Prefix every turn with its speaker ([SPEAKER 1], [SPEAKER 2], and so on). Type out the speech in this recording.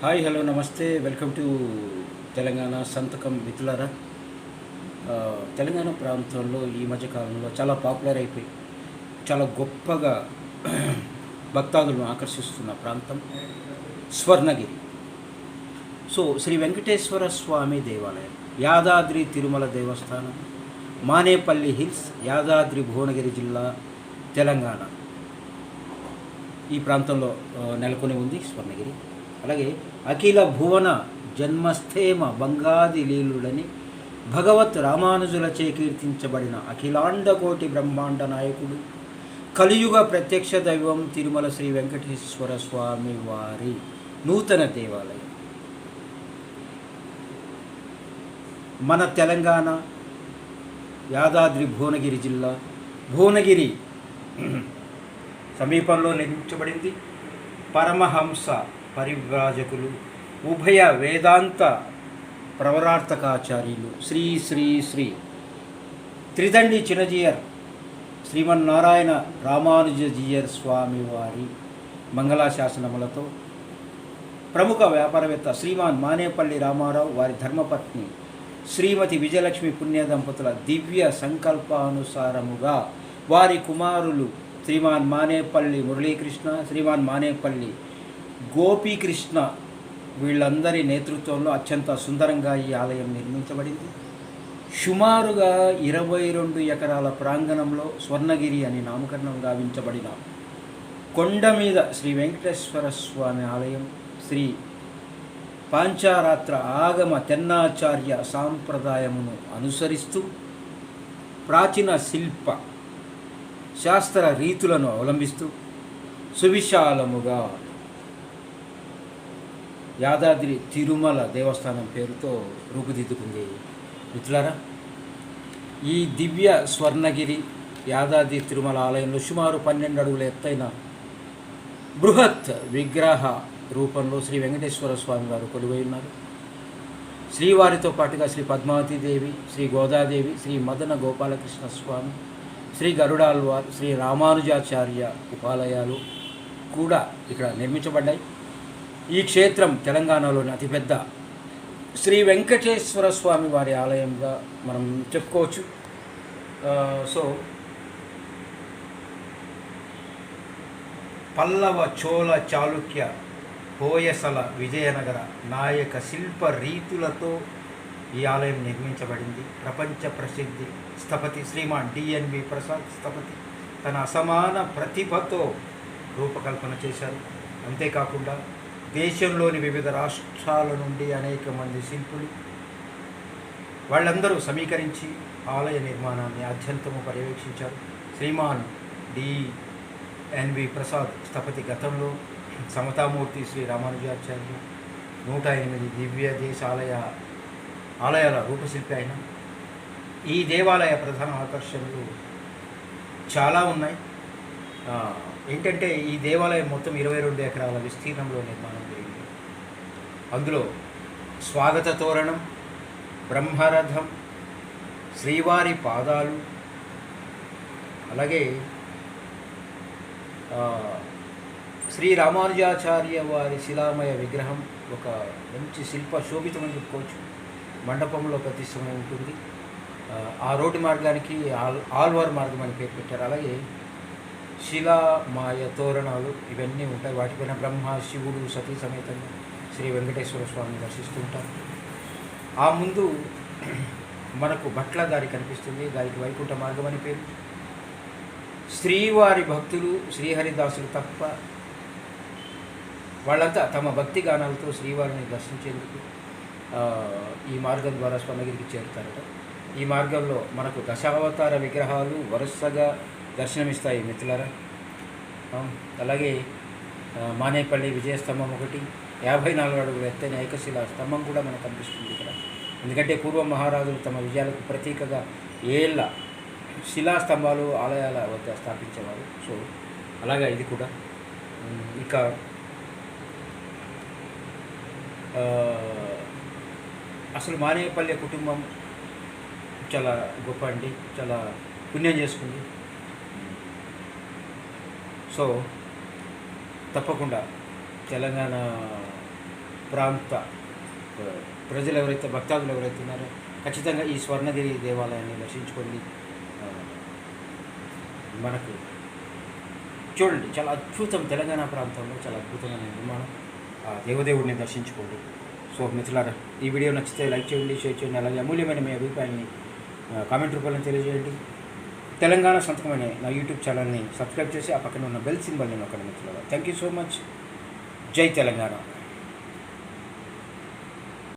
[SPEAKER 1] Hi hello నమస్తే. Welcome to Telangana Santakam మిత్రులారా. తెలంగాణ ప్రాంతంలో ఈ మధ్యకాలంలో చాలా పాపులర్ అయిపోయి చాలా గొప్పగా భక్తాదులను ఆకర్షిస్తున్న ప్రాంతం స్వర్ణగిరి. సో శ్రీ వెంకటేశ్వర స్వామి దేవాలయం యాదాద్రి తిరుమల దేవస్థానం మానేపల్లి హిల్స్ యాదాద్రి భువనగిరి జిల్లా తెలంగాణ. ఈ ప్రాంతంలో నెలకొని ఉంది స్వర్ణగిరి. అలాగే అఖిల భువన జన్మస్థేమ బంగాది లీలుడని భగవత్ రామానుజులచే కీర్తించబడిన అఖిలాండ కోటి బ్రహ్మాండ నాయకుడు కలియుగ ప్రత్యక్ష దైవం తిరుమల శ్రీ వెంకటేశ్వర స్వామి వారి నూతన దేవాలయం. మన తెలంగాణ యాదాద్రి భువనగిరి జిల్లా భువనగిరి సమీపంలో నిర్మించబడింది పరమహంస పరివ్రాజకులు ఉభయ వేదాంత ప్రవరార్థకాచార్యులు. శ్రీ శ్రీ శ్రీ. త్రిదండి చినజీయర్ శ్రీమన్నారాయణ రామానుజజీయర్ స్వామి వారి మంగళాశాసనములతో ప్రముఖ వ్యాపారవేత్త శ్రీమాన్ మానేపల్లి రామారావు వారి ధర్మపత్ని శ్రీమతి విజయలక్ష్మి పుణ్య దంపతుల దివ్య సంకల్పానుసారముగా వారి కుమారులు శ్రీమాన్ మానేపల్లి మురళీకృష్ణ శ్రీమాన్ మానేపల్లి గోపీకృష్ణ వీళ్ళందరి నేతృత్వంలో అత్యంత సుందరంగా ఈ ఆలయం నిర్మించబడింది. సుమారుగా ఇరవై రెండు ఎకరాల ప్రాంగణంలో స్వర్ణగిరి అని నామకరణం గావించబడిన కొండ మీద శ్రీ వెంకటేశ్వర స్వామి ఆలయం శ్రీ పాంచారాత్ర ఆగమ తెన్నాచార్య సాంప్రదాయమును అనుసరిస్తూ ప్రాచీన శిల్ప శాస్త్ర రీతులను అవలంబిస్తూ సువిశాలముగా యాదాద్రి తిరుమల దేవస్థానం పేరుతో రూపుదిద్దుకుంది. మిత్రులారా ఈ దివ్య స్వర్ణగిరి యాదాద్రి తిరుమల ఆలయంలో సుమారు పన్నెండు అడుగుల ఎత్తైన బృహత్ విగ్రహ రూపంలో శ్రీ వెంకటేశ్వర స్వామి వారు కొలువై ఉన్నారు. శ్రీవారితో పాటుగా శ్రీ పద్మావతీదేవి శ్రీ గోదాదేవి శ్రీ మదన గోపాలకృష్ణ స్వామి శ్రీ గరుడాల్వార్ శ్రీ రామానుజాచార్య ఉపాలయాలు కూడా ఇక్కడ నిర్మించబడ్డాయి. ఈ క్షేత్రం తెలంగాణలోని అతిపెద్ద శ్రీ వెంకటేశ్వర స్వామి వారి ఆలయంగా మనం చెప్పుకోవచ్చు. సో పల్లవ చోళ చాళుక్య హోయసల విజయనగర నాయక శిల్ప రీతులతో ఈ ఆలయం నిర్మించబడింది. ప్రపంచ ప్రసిద్ధి స్థపతి Shriman D N V Prasad స్థపతి తన అసమాన ప్రతిభతో రూపకల్పన చేశారు. అంతేకాకుండా దేశంలోని వివిధ రాష్ట్రాల నుండి అనేక మంది శిల్పులు వాళ్ళందరూ సమీకరించి ఆలయ నిర్మాణాన్ని అత్యంతము పర్యవేక్షించారు. Shriman D. N V Prasad స్థపతి గతంలో సమతామూర్తి శ్రీ రామానుజాచార్య నూట ఎనిమిది దివ్య దేశాలయ ఆలయాల రూపశిల్పి అయిన ఈ దేవాలయ ప్రధాన ఆకర్షణలు చాలా ఉన్నాయి. ఏంటంటే ఈ దేవాలయం మొత్తం ఇరవై రెండు ఎకరాల విస్తీర్ణంలో నిర్మాణం జరిగింది. అందులో స్వాగత తోరణం బ్రహ్మరథం శ్రీవారి పాదాలు అలాగే శ్రీ రామానుజాచార్య వారి శిలామయ విగ్రహం ఒక మంచి శిల్ప శోభితమని చెప్పుకోవచ్చు. మండపంలో ప్రతిష్టమై ఉంటుంది. ఆ రోడ్డు మార్గానికి ఆల్ ఆల్వార్ మార్గం అని పేరు పెట్టారు. అలాగే శిలామాయ తోరణాలు ఇవన్నీ ఉంటాయి. వాటిపైన బ్రహ్మ శివుడు సతీ సమేతంగా శ్రీ వెంకటేశ్వర స్వామిని దర్శిస్తూ ఉంటారు. ఆ ముందు మనకు భట్ల దారి కనిపిస్తుంది. దానికి వైకుంఠ మార్గం అని పేరు. శ్రీవారి భక్తులు శ్రీహరిదాసులు తప్ప వాళ్ళంతా తమ భక్తి గానాలతో శ్రీవారిని దర్శించేందుకు ఈ మార్గం ద్వారా స్వర్ణగిరికి చేరుతారట. ఈ మార్గంలో మనకు దశావతార విగ్రహాలు వరుసగా దర్శనమిస్తాయి మిత్రులారా. అలాగే మానేపల్లి విజయస్తంభం ఒకటి యాభై నాలుగు అడుగుల ఎత్తైన ఏకశిలా స్తంభం కూడా మనకు కనిపిస్తుంది ఇక్కడ. ఎందుకంటే పూర్వ మహారాజులు తమ విజయాలకు ప్రతీకగా ఏళ్ళ శిలాస్తంభాలు ఆలయాల వద్ద స్థాపించేవారు. సో అలాగే ఇది కూడా. ఇక అసలు మానేపల్లి కుటుంబం చాలా గొప్ప అండి. చాలా పుణ్యం చేసుకుంది. సో తప్పకుండా తెలంగాణ ప్రాంత ప్రజలు ఎవరైతే భక్తాదులు ఎవరైతే ఉన్నారో ఖచ్చితంగా ఈ స్వర్ణగిరి దేవాలయాన్ని దర్శించుకోండి మనకు చూడండి చాలా అద్భుతం తెలంగాణ ప్రాంతంలో చాలా అద్భుతమైన నిర్మాణం. ఆ దేవదేవుడిని దర్శించుకోండి. సో మిత్రులారా ఈ వీడియో నచ్చితే లైక్ చేయండి షేర్ చేయండి అలాగే అమూల్యమైన మీ అభిప్రాయాన్ని కామెంట్ రూపంలో తెలియజేయండి. తెలంగాణ సంతకమైన నా యూట్యూబ్ ఛానల్ని సబ్స్క్రైబ్ చేసి ఆ పక్కన ఉన్న బెల్ సింబల్ని నొక్కండి మిత్రులు థ్యాంక్ యూ సో మచ్ జై తెలంగాణ.